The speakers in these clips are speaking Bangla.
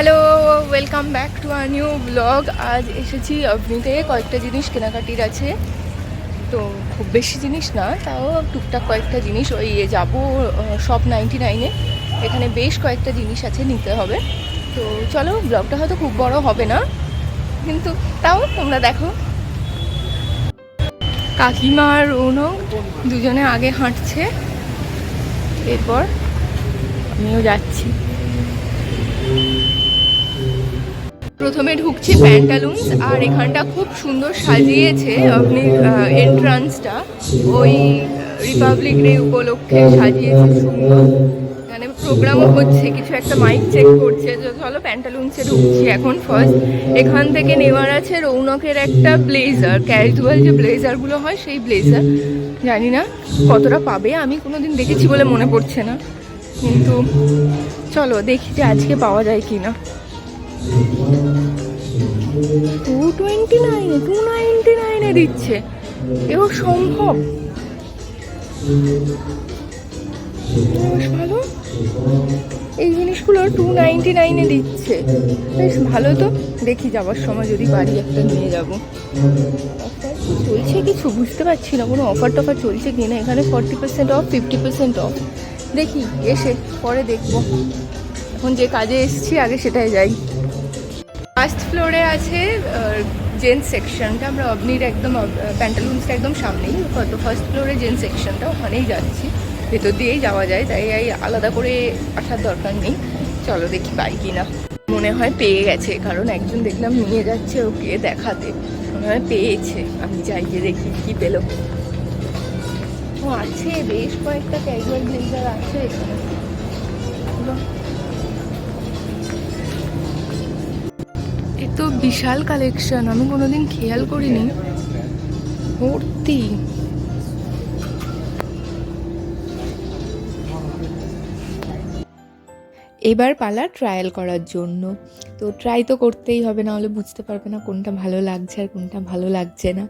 Hello welcome back to our new blog আজ এসেছি অভনিতে কয়েকটা জিনিস কেনাকাটির আছে। তো খুব বেশি জিনিস না, তাও টুকটাক কয়েকটা জিনিস। ওই যাব শপ নাইনটি নাইনে এখানে বেশ কয়েকটা জিনিস আছে, নিতে হবে। তো চলো ব্লগটা হয়তো খুব বড় হবে না, কিন্তু তাও তোমরা দেখো। কাকিমা আর রৌনক দুজনে আগে হাঁটছে। এরপর আমিও যাচ্ছি। প্রথমে ঢুকছি প্যান্টালুন্স আর এখানটা খুব সুন্দর সাজিয়েছে আপনি এন্ট্রান্সটা ওই রিপাবলিক ডে উপলক্ষে সাজিয়েছে সুন্দর। এখানে প্রোগ্রামও হচ্ছে, কিছু একটা মাইক চেক করছে চলো প্যান্টালুন্সে ঢুকছি এখন ফার্স্ট এখান থেকে নেওয়ার আছে রৌনকের একটা ব্লেজার ক্যাজুয়াল যে ব্লেজারগুলো হয় সেই ব্লেজার জানি না কতটা পাবে, আমি কোনোদিন দেখেছি বলে মনে পড়ছে না। কিন্তু চলো দেখি যে আজকে পাওয়া যায় কি না টু টোয়েন্টি নাইনে টু নাইনটি নাইনে দিচ্ছে। এও সম্ভব। বেশ ভালো। এই জিনিসগুলো টু নাইনটি নাইনে দিচ্ছে। বেশ ভালো তো। দেখি যাওয়ার সময় যদি বাড়ি একটা নিয়ে যাব। চলছে কিছু বুঝতে পারছি না। কোনো অফার টফার চলছে কি না এখানে forty percent off fifty percent off দেখি, এসে পরে দেখব। এখন যে কাজে এসেছি, আগে সেটাই যাই। ফার্স্ট ফ্লোরে আছে জেন্টস সেকশনটা আমরা অবনির একদম প্যান্টালুন্সটা একদম সামনেই। তো ফার্স্ট ফ্লোরে জেন্টস সেকশনটা ওখানেই যাচ্ছি। ভেতর দিয়েই যাওয়া যায়, তাই এই আলাদা করে আসার দরকার নেই। চলো দেখি পাই কি না মনে হয় পেয়ে গেছে, কারণ একজন দেখলাম নিয়ে যাচ্ছে ওকে দেখাতে। মনে হয় পেয়েছে। আমি যাই গিয়ে দেখি কি পেল। ও আছে, বেশ কয়েকটা ক্যাজুয়াল ব্লেজার আছে। এখানে বাহ। এ তো বিশাল কালেকশন আমি কোনোদিন খেয়াল করিনি। ভর্তি। এবার পালা ট্রায়াল করার জন্য। তো ট্রাই তো করতেই হবে না হলে বুঝতে পারবে না কোনটা ভালো লাগছে আর কোনটা ভালো লাগছে না।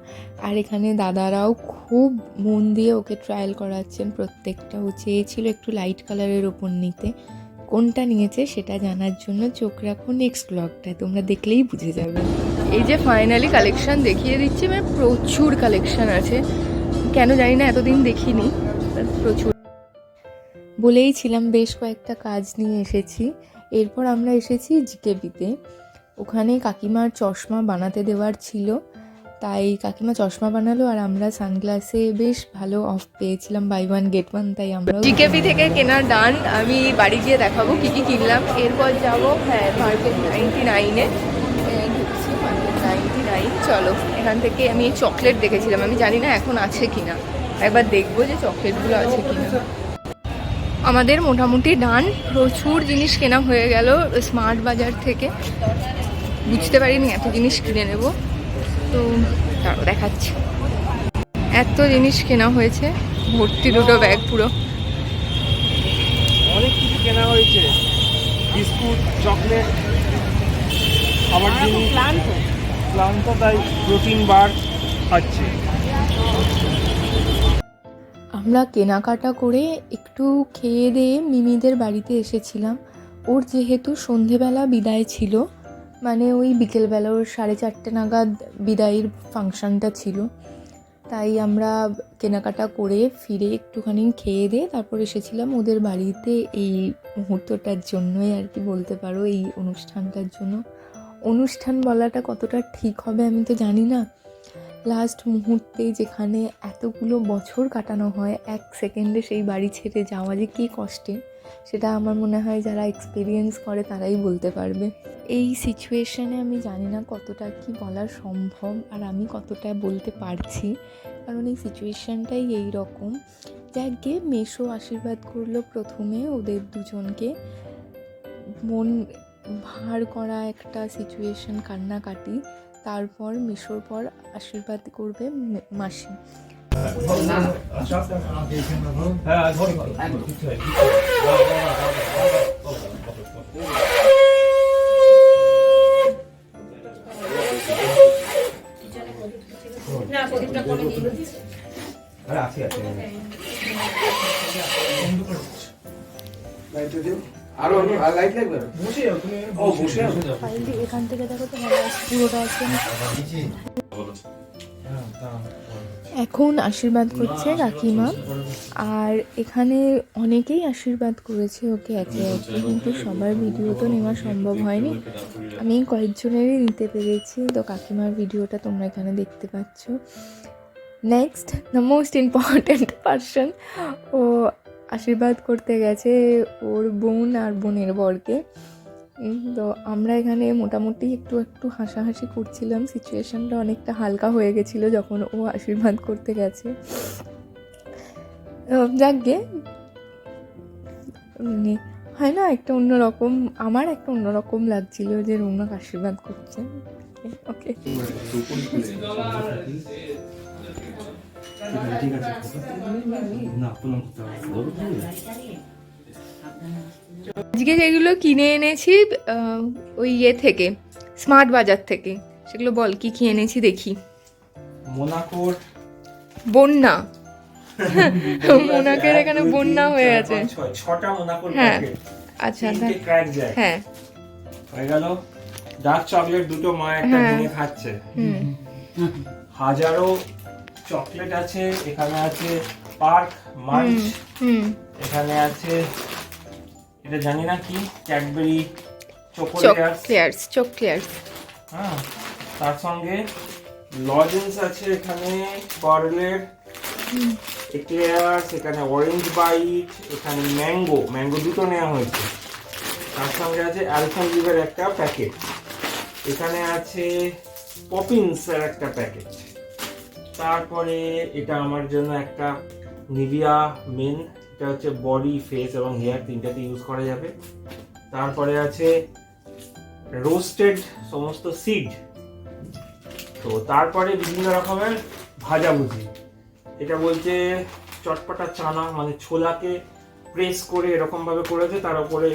আর এখানে দাদারাও খুব মন দিয়ে ওকে ট্রায়াল করাচ্ছেন। প্রত্যেকটা ও চেয়েছিল একটু লাইট কালারের ওপর নিতে। কোনটা নিয়েছে সেটা জানার জন্য চোখ রাখো নেক্সট ব্লগটায় তোমরা দেখলেই বুঝে যাবে। এই যে ফাইনালি কালেকশন দেখিয়ে দিচ্ছি মানে প্রচুর কালেকশন আছে। কেন জানি না এতদিন দেখিনি প্রচুর। বলেই ছিলাম বেশ কয়েকটা কাজ নিয়ে এসেছি। এরপর আমরা এসেছি জিকেবিতে ওখানে কাকিমার চশমা বানাতে দেওয়ার ছিল। তাই কাকিমা চশমা বানালো আর আমরা সানগ্লাসে বেশ ভালো অফ পেয়েছিলাম বাই ওয়ান গেট ওয়ান তাই আমরা জিকেপি থেকে কেনার ডান আমি বাড়ি গিয়ে দেখাবো কি কি কিনলাম। এরপর যাব হ্যাঁ মার্কেট নাইনটি নাইনে নাইনটি নাইন চলো, এখান থেকে আমি চকলেট দেখেছিলাম, আমি জানি না এখন আছে কিনা। একবার দেখব যে চকলেটগুলো আছে কিনা। আমাদের মোটামুটি ডান প্রচুর জিনিস কেনা হয়ে গেল স্মার্ট বাজার থেকে। বুঝতে পারিনি, এত জিনিস কিনে নেব। তো তারপর দেখাচ্ছি। এত জিনিস কেনা হয়েছে ভর্তি দুটো ব্যাগ পুরো। অনেক কিছু কেনা হয়েছে। বিস্কুট চকলেট খাবার জিনিস। ক্লান্ত তাই প্রোটিন বার খাচ্ছে। আমরা কেনাকাটা করে একটু খেয়ে দিয়ে মিমিদের বাড়িতে এসেছিলাম। ওর যেহেতু সন্ধেবেলা বিদায় ছিল মানে ওই বিকেলবেলা ওর সাড়ে চারটে নাগাদ বিদায়ের ফাংশনটা ছিল। তাই আমরা কেনাকাটা করে ফিরে একটুখানি খেয়ে দিয়ে তারপর এসেছিলাম ওদের বাড়িতে এই মুহূর্তটার জন্যই আর কি বলতে পারো, এই অনুষ্ঠানটার জন্য। অনুষ্ঠান বলাটা কতটা ঠিক হবে আমি তো জানি না। লাস্ট মুহূর্তে যেখানে এতগুলো বছর কাটানো হয়, এক সেকেন্ডে সেই বাড়ি ছেড়ে যাওয়া যে কী কষ্টে। সেটা আমার মনে হয় যারা এক্সপিরিয়েন্স করে তারাই বলতে পারবে। এই সিচুয়েশনে আমি জানি না কতটা কি বলা সম্ভব আর আমি কতটা বলতে পারছি। কারণ এই সিচুয়েশানটাই এই রকম যাকে মেশো আশীর্বাদ করল প্রথমে, ওদের দুজনকে। মন ভার করা একটা সিচুয়েশন কান্নাকাটি। তারপর মিশোর পর আশীর্বাদ করবে না প্রদীপটা করে দিন আরে আছে আছে লাইট দিও আরো আর লাইট লাগবে বসে যাও তুমি ও বসে আছো ফাইলটি এখান থেকে দেখো তো ভালো পুরোটা আছে হ্যাঁ তাহলে এখন আশীর্বাদ করছে কাকিমা। আর এখানে অনেকেই আশীর্বাদ করেছে ওকে একে একে কিন্তু সবার ভিডিও তো নেওয়া সম্ভব হয়নি। আমি কয়েকজনেরই নিতে পেরেছি তো কাকিমার ভিডিওটা তোমরা এখানে দেখতে পাচ্ছ। Next the most important person ও আশীর্বাদ করতে গেছে ওর বোন আর বোনের বরকে। তো আমরা এখানে মোটামুটি একটু একটু হাসাহাসি করছিলাম। সিচুয়েশানটা অনেকটা হালকা হয়ে গেছিল যখন ও আশীর্বাদ করতে গেছে। যাকগে। মানে হয় না, একটা অন্যরকম, আমার একটা অন্যরকম লাগছিল যে রৌনক আশীর্বাদ করছে। ওকে ঠিক আছে না আজকে যেগুলো কিনে এনেছি ওই ইয়ে থেকে স্মার্ট বাজার থেকে সেগুলো বল কি কি এনেছি দেখি। মোনাকোর। বন্যা। মোনাকের এখানে বন্যা হয়ে আছে। ছটা মোনাকোর হ্যাঁ। আচ্ছা জ্যাক হ্যাঁ। হয়ে গেল। ডার্ক চকলেট দুটো মা একটা হ্যাঁ। ভেঙে খাচ্ছে। হুম। হাজারো চকলেট আছে এখানে আছে পার্ক এখানে আছে এটা জানি না কি ক্যাডবেরি চকলেয়ার্স চকলেয়ার্স হ্যাঁ তার সঙ্গে লজেন্স আছে এখানে পার্লের এক্লেয়ার্স এখানে অরেঞ্জ বাইট এখানে ম্যাঙ্গো ম্যাঙ্গো দুটো নেওয়া হয়েছে। তার সঙ্গে আছে অ্যালফানলিভের একটা প্যাকেট এখানে আছে পপিন্স এর একটা প্যাকেট তারপরে এটা আমার জন্য একটা নিভিয়া মেন এটা হচ্ছে বডি ফেস এবং হেয়ার তিনটাতে ইউজ করা যাবে। তারপরে আছে রোস্টেড সমস্ত সিড তো তারপরে বিভিন্ন রকমের ভাজাভুজি। এটা বলছে চটপটা চানা মানে ছোলাকে প্রেস করে এরকম ভাবে করেছে, তার উপরে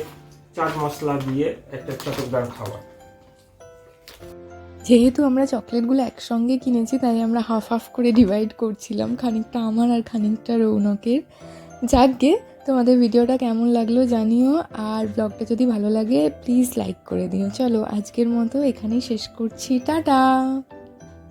চাট মশলা দিয়ে একটা চটকদার খাবার যেহেতু আমরা চকলেটগুলো একসঙ্গে কিনেছি, তাই আমরা হাফ হাফ করে ডিভাইড করছিলাম, খানিকটা আমার আর খানিকটা রৌনকের। যাকগে, তোমাদের ভিডিওটা কেমন লাগল জানিও, আর ব্লগটা যদি ভালো লাগে প্লিজ লাইক করে দিও। চলো, আজকের মতো এখানেই শেষ করছি। টাটা!